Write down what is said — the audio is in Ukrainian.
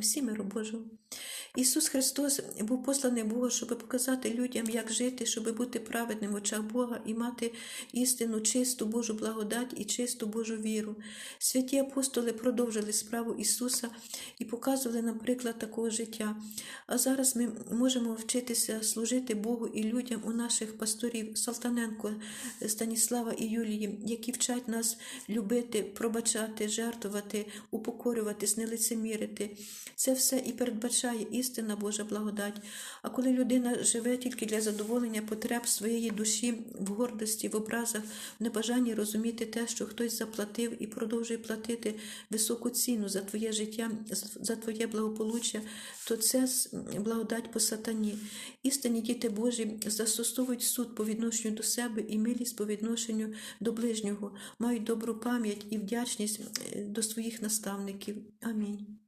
Всі миру Божого. Ісус Христос був посланий Богу, щоб показати людям, як жити, щоб бути праведним в очах Бога і мати істину, чисту Божу благодать і чисту Божу віру. Святі апостоли продовжили справу Ісуса і показували нам приклад такого життя. А зараз ми можемо вчитися служити Богу і людям у наших пасторів Салтаненко, Станіслава і Юлії, які вчать нас любити, пробачати, жертвувати, упокорюватись, нелицемірити. Це все і передбачає істинна Божа благодать. А коли людина живе тільки для задоволення потреб своєї душі, в гордості, в образах, в небажанні розуміти те, що хтось заплатив і продовжує платити високу ціну за твоє життя, за твоє благополуччя, то це благодать по сатані. Істинні діти Божі застосовують суд по відношенню до себе і милість по відношенню до ближнього, мають добру пам'ять і вдячність е, до своїх наставників. Амінь.